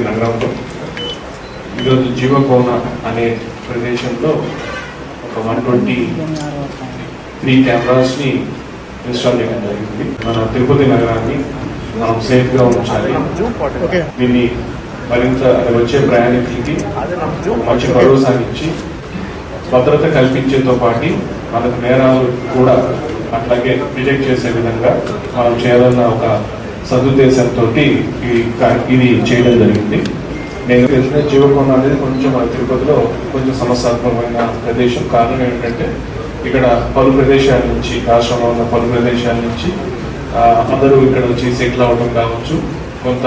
నగరంలో ఈరోజు జీవకోన అనే ప్రదేశంలో ఒక వన్ ట్వంటీ త్రీ కెమెరాస్ని ఇన్స్టాల్ చేయడం జరిగింది. మన తిరుపతి నగరాన్ని మనం సేఫ్గా ఉంచాలి. దీన్ని మరింత వచ్చే ప్రయాణికులకి మంచి భరోసానిచ్చి భద్రత కల్పించేతో పాటు మనకు నేరాలు కూడా అట్లాగే రిజెక్ట్ చేసే విధంగా మనం చేయాలన్న ఒక సదుద్దేశంతో ఇది చేయడం జరిగింది. నేను తెలిసిన జీవకోణ అనేది కొంచెం తిరుపతిలో కొంచెం సమస్యాత్మకమైన ప్రదేశం. కారణం ఏంటంటే ఇక్కడ పలు ప్రదేశాల నుంచి రాష్ట్రంలో ఉన్న పలు ప్రదేశాల నుంచి అందరూ ఇక్కడ వచ్చి సెటిల్ అవ్వడం కావచ్చు. కొంత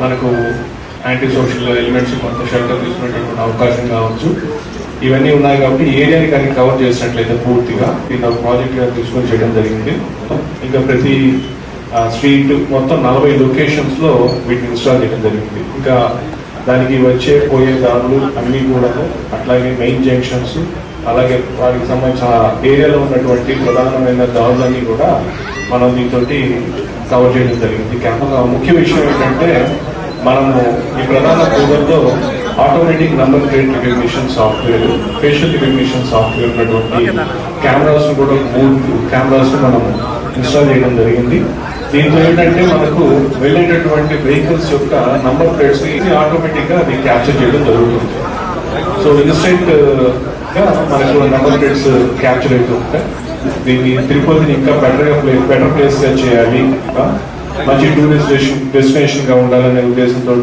మనకు యాంటీ సోషల్ ఎలిమెంట్స్ కొంత షెల్టర్ తీసుకునేటటువంటి అవకాశం కావచ్చు. ఇవన్నీ ఉన్నాయి కాబట్టి ఏరియాని కానీ కవర్ చేసినట్లయితే పూర్తిగా ఇది ఒక ప్రాజెక్ట్ తీసుకొని చేయడం జరిగింది. ఇంకా ప్రతి స్ట్రీట్ మొత్తం నలభై లొకేషన్స్లో వీటిని ఇన్స్టాల్ చేయడం జరిగింది. ఇంకా దానికి వచ్చే పోయే దారులు అన్ని కూడా అట్లాగే మెయిన్ జంక్షన్స్ అలాగే వాటికి సంబంధించిన ఏరియాలో ఉన్నటువంటి ప్రధానమైన దారులన్నీ కూడా మనం దీంతో కవర్ చేయడం జరిగింది. కెమెరా ముఖ్య విషయం ఏంటంటే మనము ఈ ప్రధాన కూదర్లో automatic number plate recognition software facial recognition software ఉన్నటువంటి కెమెరాస్ కూడా మూడు కెమెరాస్ మనం ఇన్స్టాల్ చేయడం జరిగింది. దీంతో ఏంటంటే మనకు వెళ్ళేటటువంటి వెహికల్స్ యొక్క నంబర్ ప్లేట్స్ని ఆటోమేటిక్గా అది క్యాప్చర్ చేయడం జరుగుతుంది. సో ఇన్స్టెంట్గా మనకు నెంబర్ ప్లేట్స్ క్యాప్చర్ అవుతూ ఉంటాయి. దీన్ని తిరుపతిని ఇంకా బెటర్ బెటర్ ప్లేస్గా చేయాలి. ఇంకా మంచి టూరిస్ట్ డెస్టినేషన్గా ఉండాలనే ఉద్దేశంతో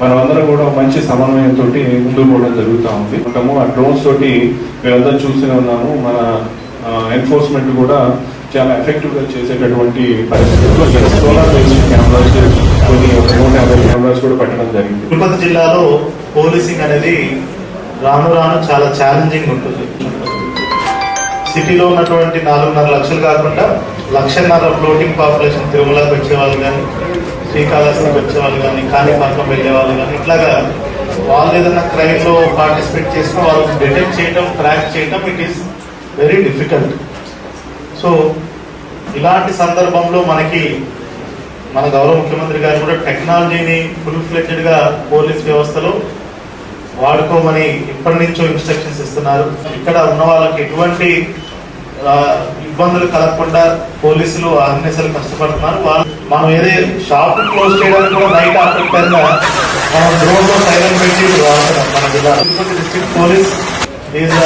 మనం అందరం కూడా మంచి సమన్వయంతో ముందుకు పోవడం జరుగుతూ ఉంది. ఉంటాము ఆ డ్రోన్స్ తోటి మేమందరం చూస్తూనే ఉన్నాము. మన ఎన్ఫోర్స్మెంట్ కూడా చాలా ఎఫెక్టివ్గా చేసేటటువంటి పరిస్థితుల్లో సోలార్ బేస్డ్ కెమెరాస్ కొన్ని ఒక నూట యాభై కెమెరాస్ కూడా పెట్టడం జరిగింది. తిరుపతి జిల్లాలో పోలీసింగ్ అనేది రాను రాను చాలా ఛాలెంజింగ్ ఉంటుంది. సిటీలో ఉన్నటువంటి నాలుగున్నర లక్షలు కాకుండా లక్షన్నర ఫ్లోటింగ్ పాపులేషన్ తిరుమలకు వచ్చేవాళ్ళు కానీ శ్రీకాళహస్తికి వచ్చేవాళ్ళు కానీ కాణిపాకం వెళ్ళే వాళ్ళు కానీ ఇట్లాగా వాళ్ళు ఏదైనా క్రైమ్లో పార్టిసిపేట్ చేసిన వాళ్ళని డిటెక్ట్ చేయడం ట్రాక్ చేయడం it is very difficult so ఇలాంటి సందర్భంలో మనకి మన గౌరవ ముఖ్యమంత్రి గారు కూడా టెక్నాలజీని ఫుల్ ఫ్లెడ్జెడ్ పోలీస్ వ్యవస్థలో వాడుకోమని ఇప్పటి నుంచో ఇన్స్ట్రక్షన్స్ ఇస్తున్నారు. ఇక్కడ ఉన్న వాళ్ళకి ఎటువంటి ఇబ్బందులు కలగకుండా పోలీసులు అన్నిసలు కష్టపడుతున్నారు. వాళ్ళు మనం ఏదే షాప్ క్లోజ్ చేయడానికి కూడా నైట్ ఆఫ్టర్ టెన్ మనం డ్రోన్లో సైలెంట్ పెట్టి మన జిల్లా డిస్ట్రిక్ట్ పోలీస్ ఈజ్